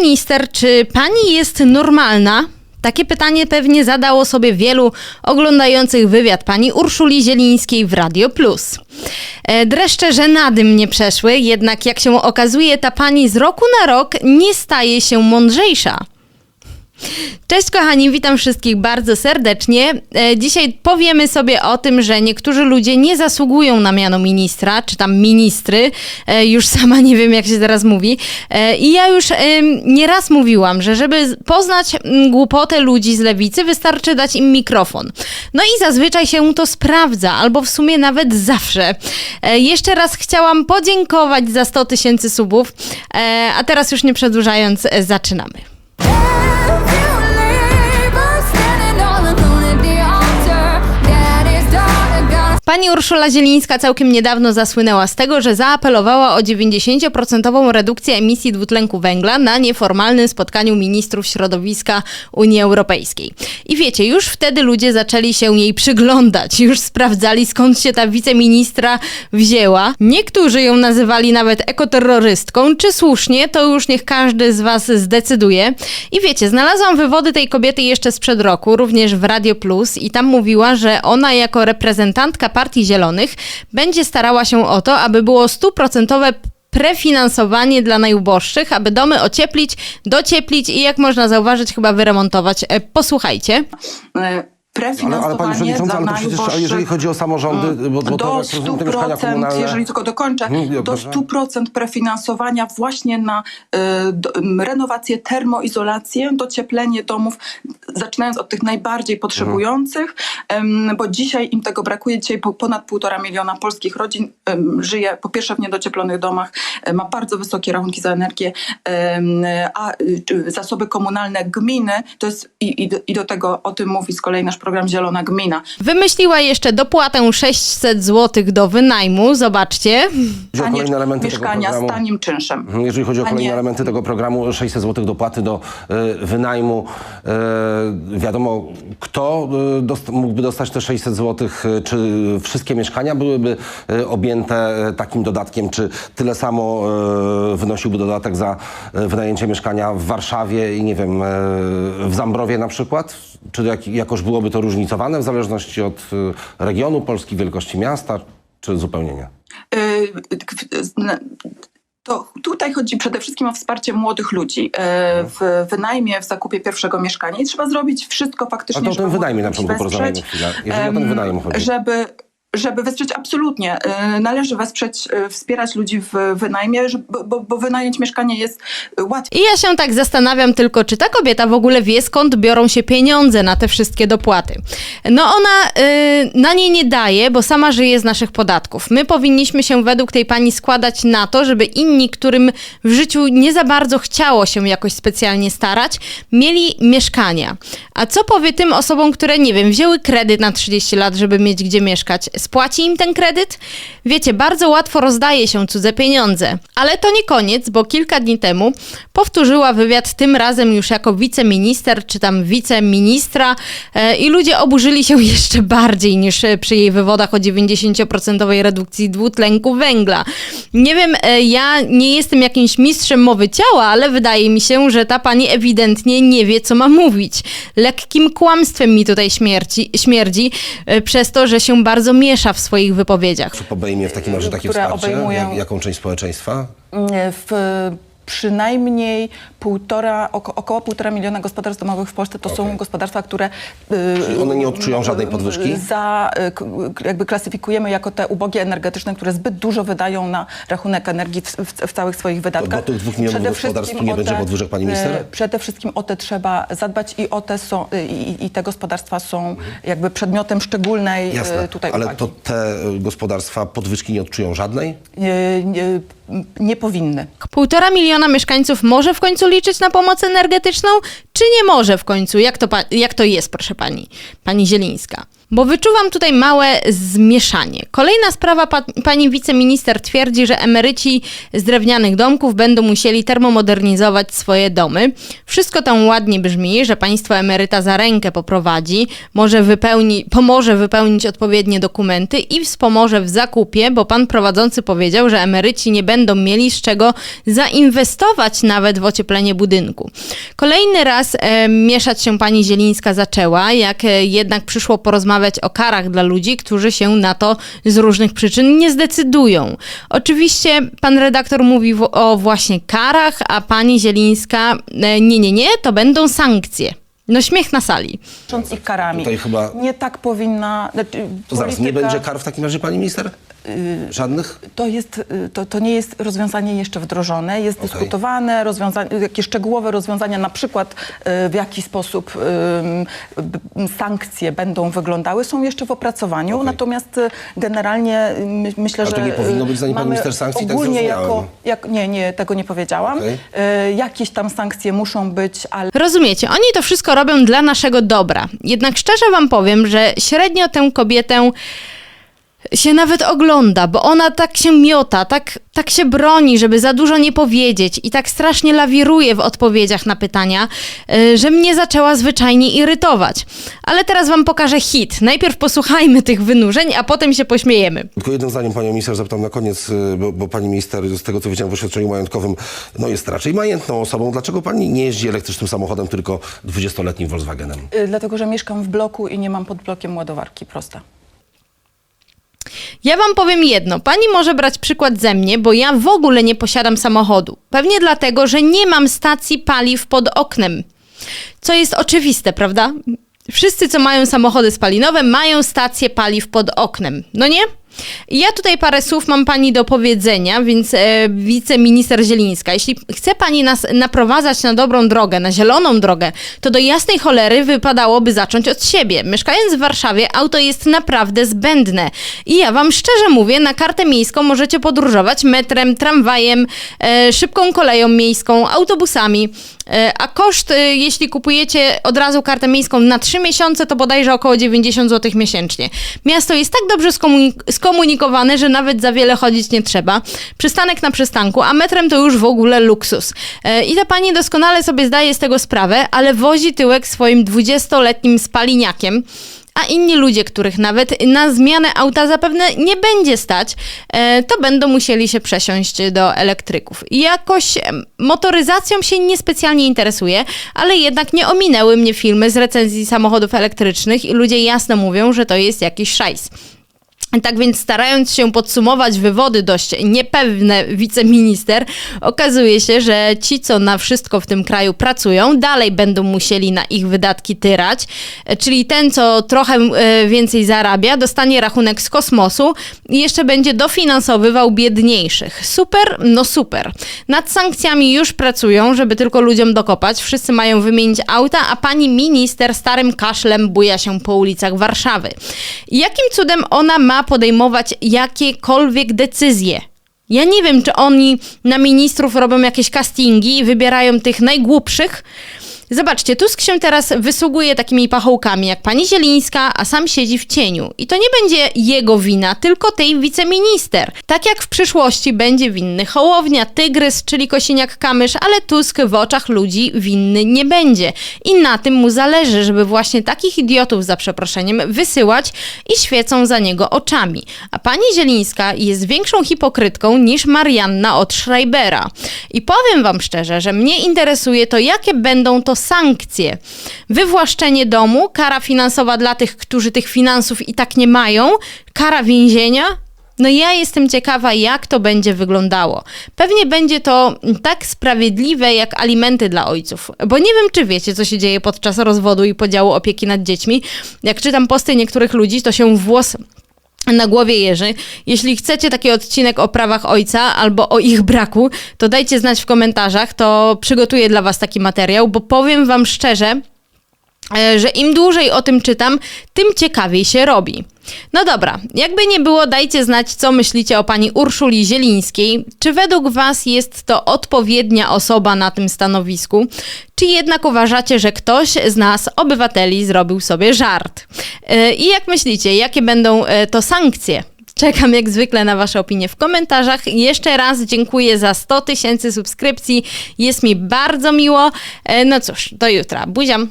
minister, czy pani jest normalna? Takie pytanie pewnie zadało sobie wielu oglądających wywiad pani Urszuli Zielińskiej w Radio Plus. E, Dreszcze żenady mnie przeszły, jednak jak się okazuje, ta pani z roku na rok nie staje się mądrzejsza. Cześć kochani, witam wszystkich bardzo serdecznie. E, Dzisiaj powiemy sobie o tym, że niektórzy ludzie nie zasługują na miano ministra, czy tam ministry, E, już sama nie wiem jak się teraz mówi. E, I ja już nieraz mówiłam, że żeby poznać głupotę ludzi z lewicy, wystarczy dać im mikrofon. No i zazwyczaj się to sprawdza, albo w sumie nawet zawsze. Jeszcze raz chciałam podziękować za 100 tysięcy subów, a teraz już nie przedłużając, zaczynamy. Pani Urszula Zielińska całkiem niedawno zasłynęła z tego, że zaapelowała o 90% redukcję emisji dwutlenku węgla na nieformalnym spotkaniu ministrów środowiska Unii Europejskiej. I wiecie, już wtedy ludzie zaczęli się jej przyglądać, już sprawdzali skąd się ta wiceministra wzięła. Niektórzy ją nazywali nawet ekoterrorystką, czy słusznie, to już niech każdy z was zdecyduje. I wiecie, znalazłam wywody tej kobiety jeszcze sprzed roku, również w Radio Plus i tam mówiła, że ona jako reprezentantka Partii Zielonych będzie starała się o to, aby było stuprocentowe prefinansowanie dla najuboższych, aby domy ocieplić, docieplić i jak można zauważyć, chyba wyremontować. E, Posłuchajcie. E, Ale, prefinansowanie ale pani przewodnicząca, ale to przecież, jeżeli chodzi o samorządy, bo, bo to do mieszkania 100%, komunalne... jeżeli tylko dokończę, Mhm, do dobrze. 100% prefinansowania właśnie na e, do, renowację, termoizolację, docieplenie domów, zaczynając od tych najbardziej potrzebujących, em, bo dzisiaj im tego brakuje. Dzisiaj po- ponad półtora miliona polskich rodzin em, żyje po pierwsze w niedocieplonych domach, e, ma bardzo wysokie rachunki za energię, em, a y, zasoby komunalne gminy, to jest i, i, do, i do tego o tym mówi z kolei nasz program Zielona Gmina. Wymyśliła jeszcze dopłatę 600 zł do wynajmu, zobaczcie. Chodzi o kolejne elementy tego mieszkania z programu. tanim czynszem. Jeżeli chodzi o kolejne elementy tego programu, 600 zł dopłaty do e, wynajmu. E, wiadomo, kto e, dost, mógłby dostać te 600 zł, e, czy wszystkie mieszkania byłyby e, objęte e, takim dodatkiem, czy tyle samo e, wynosiłby dodatek za e, wynajęcie mieszkania w Warszawie i nie wiem, e, w Zambrowie na przykład? Czy jak, jakoś byłoby to różnicowane w zależności od e, regionu Polski, wielkości miasta, czy zupełnie nie? Y, To tutaj chodzi przede wszystkim o wsparcie młodych ludzi e, w wynajmie, w zakupie pierwszego mieszkania i trzeba zrobić wszystko faktycznie, A to o młodych wynajmie na początku porozmawiamy chwilę. Jeżeli o ten Em, wynajem chodzi. Żeby, żeby wesprzeć, absolutnie. e, Należy wesprzeć, e, wspierać ludzi w wynajmie, bo, bo, wynająć mieszkanie jest e, łatwiej. I ja się tak zastanawiam tylko, czy ta kobieta w ogóle wie, skąd biorą się pieniądze na te wszystkie dopłaty. No ona y, na nie nie daje, bo sama żyje z naszych podatków. My powinniśmy się według tej pani składać na to, żeby inni, którym w życiu nie za bardzo chciało się jakoś specjalnie starać, mieli mieszkania. A co powie tym osobom, które, nie wiem, wzięły kredyt na 30 lat, żeby mieć gdzie mieszkać? Spłaci im ten kredyt? Wiecie, bardzo łatwo rozdaje się cudze pieniądze. Ale to nie koniec, bo kilka dni temu powtórzyła wywiad, tym razem już jako wiceminister, czy tam wiceministra e, i ludzie oburzyli się jeszcze bardziej niż przy jej wywodach o 90% redukcji dwutlenku węgla. Nie wiem, e, ja nie jestem jakimś mistrzem mowy ciała, ale wydaje mi się, że ta pani ewidentnie nie wie, co ma mówić. Lekkim kłamstwem mi tutaj śmierci, śmierdzi, e, przez to, że się bardzo miesza w swoich wypowiedziach. obejmie w takim razie takie które wsparcie? obejmują- Jak, jaką część społeczeństwa? w przynajmniej półtora, oko- około półtora miliona gospodarstw domowych w Polsce to są Okej. gospodarstwa, które... Czyli one nie odczują żadnej podwyżki? Za, y, jakby klasyfikujemy jako te ubogie energetyczne, które zbyt dużo wydają na rachunek energii w, w, w całych swoich wydatkach. do tych dwóch milionów Przede gospodarstw nie o będzie te, podwyżek, pani minister? y, Przede wszystkim o te trzeba zadbać i o te są, y, i, i te gospodarstwa są jakby przedmiotem szczególnej y, Jasne, tutaj ale uwagi. to te y, gospodarstwa podwyżki nie odczują żadnej? Nie, nie, nie powinny. Półtora miliona mieszkańców może w końcu liczyć na pomoc energetyczną, czy nie może w końcu? Jak to, jak to jest, proszę pani, pani Zielińska? Bo wyczuwam tutaj małe zmieszanie. Kolejna sprawa, pa, pani wiceminister twierdzi, że emeryci z drewnianych domków będą musieli termomodernizować swoje domy. Wszystko tam ładnie brzmi, że państwo emeryta za rękę poprowadzi, może wypełni, pomoże wypełnić odpowiednie dokumenty i wspomoże w zakupie, bo pan prowadzący powiedział, że emeryci nie będą mieli z czego zainwestować nawet w ocieplenie budynku. Kolejny raz e, mieszać się pani Zielińska zaczęła, jak e, jednak przyszło porozmawiać o karach dla ludzi, którzy się na to z różnych przyczyn nie zdecydują. Oczywiście pan redaktor mówi w, o właśnie karach, a pani Zielińska e, nie, nie, nie, to będą sankcje. No śmiech na sali. Cząc ich karami. Tutaj chyba- Nie tak powinna. Znaczy, To zaraz, nie polityka- będzie kar w takim razie, pani minister? Żadnych? To, jest, y, to, to nie jest rozwiązanie jeszcze wdrożone, jest Okej. dyskutowane, rozwiązanie, jakieś szczegółowe rozwiązania, na przykład y, w jaki sposób y, sankcje będą wyglądały, są jeszcze w opracowaniu, Okej. natomiast y, generalnie y, my, myślę, Ale to że nie powinno y, być, zanim pan minister sankcji, tak ogólnie jako, zrozumiałem. jak, nie, nie, tego nie powiedziałam. Okej. Y, Jakieś tam sankcje muszą być, ale Rozumiecie, oni to wszystko robią dla naszego dobra. Jednak szczerze wam powiem, że średnio tę kobietę się nawet ogląda, bo ona tak się miota, tak, tak się broni, żeby za dużo nie powiedzieć i tak strasznie lawiruje w odpowiedziach na pytania, y, że mnie zaczęła zwyczajnie irytować. Ale teraz wam pokażę hit. Najpierw posłuchajmy tych wynurzeń, a potem się pośmiejemy. Tylko jednym zdaniem panią minister zapytam na koniec, y, bo, bo pani minister z tego co wiedziałem w oświadczeniu majątkowym, no jest raczej majętną osobą. Dlaczego pani nie jeździ elektrycznym samochodem, tylko 20-letnim Volkswagenem? y, dlatego, że mieszkam w bloku i nie mam pod blokiem ładowarki, prosta. Ja wam powiem jedno. Pani może brać przykład ze mnie, bo ja w ogóle nie posiadam samochodu. Pewnie dlatego, że nie mam stacji paliw pod oknem. Co jest oczywiste, prawda? Wszyscy, co mają samochody spalinowe, mają stację paliw pod oknem. No nie? Ja tutaj parę słów mam pani do powiedzenia, więc e, wiceminister Zielińska, jeśli chce pani nas naprowadzać na dobrą drogę, na zieloną drogę, to do jasnej cholery wypadałoby zacząć od siebie. Mieszkając w Warszawie, auto jest naprawdę zbędne. I ja wam szczerze mówię, na kartę miejską możecie podróżować metrem, tramwajem, e, szybką koleją miejską, autobusami. E, A koszt, e, jeśli kupujecie od razu kartę miejską na 3 miesiące, to bodajże około 90 zł miesięcznie. Miasto jest tak dobrze skomunik- skomunikowane, że nawet za wiele chodzić nie trzeba. Przystanek na przystanku, a metrem to już w ogóle luksus. E, I ta pani doskonale sobie zdaje z tego sprawę, ale wozi tyłek swoim 20-letnim spaliniakiem a inni ludzie, których nawet na zmianę auta zapewne nie będzie stać, e, to będą musieli się przesiąść do elektryków. Jakoś motoryzacją się niespecjalnie interesuję, ale jednak nie ominęły mnie filmy z recenzji samochodów elektrycznych i ludzie jasno mówią, że to jest jakiś szajs. Tak więc starając się podsumować wywody dość niepewne wiceminister, okazuje się, że ci, co na wszystko w tym kraju pracują, dalej będą musieli na ich wydatki tyrać. Czyli ten, co trochę e, więcej zarabia, dostanie rachunek z kosmosu i jeszcze będzie dofinansowywał biedniejszych. Super? No super. Nad sankcjami już pracują, żeby tylko ludziom dokopać. Wszyscy mają wymienić auta, a pani minister starym kaszlem buja się po ulicach Warszawy. Jakim cudem ona ma podejmować jakiekolwiek decyzje? Ja nie wiem, czy oni na ministrów robią jakieś castingi i wybierają tych najgłupszych. Zobaczcie, Tusk się teraz wysługuje takimi pachołkami jak pani Zielińska, a sam siedzi w cieniu. I to nie będzie jego wina, tylko tej wiceminister. Tak jak w przyszłości będzie winny Hołownia, Tygrys, czyli Kosiniak-Kamysz, ale Tusk w oczach ludzi winny nie będzie. I na tym mu zależy, żeby właśnie takich idiotów, za przeproszeniem, wysyłać i świecą za niego oczami. A pani Zielińska jest większą hipokrytką niż Marianna od Schreibera. I powiem wam szczerze, że mnie interesuje to, jakie będą to sankcje. Wywłaszczenie domu, kara finansowa dla tych, którzy tych finansów i tak nie mają, kara więzienia. No ja jestem ciekawa, jak to będzie wyglądało. Pewnie będzie to tak sprawiedliwe jak alimenty dla ojców. Bo nie wiem, czy wiecie, co się dzieje podczas rozwodu i podziału opieki nad dziećmi. Jak czytam posty niektórych ludzi, to się włos na głowie jeży. Jeśli chcecie taki odcinek o prawach ojca albo o ich braku, to dajcie znać w komentarzach, to przygotuję dla was taki materiał, bo powiem wam szczerze, że im dłużej o tym czytam, tym ciekawiej się robi. No dobra, jakby nie było, dajcie znać, co myślicie o pani Urszuli Zielińskiej. Czy według was jest to odpowiednia osoba na tym stanowisku? Czy jednak uważacie, że ktoś z nas, obywateli, zrobił sobie żart? E, I jak myślicie, jakie będą e, to sankcje? Czekam jak zwykle na Wasze opinie w komentarzach. Jeszcze raz dziękuję za 100 tysięcy subskrypcji. Jest mi bardzo miło. E, No cóż, do jutra. Buziam.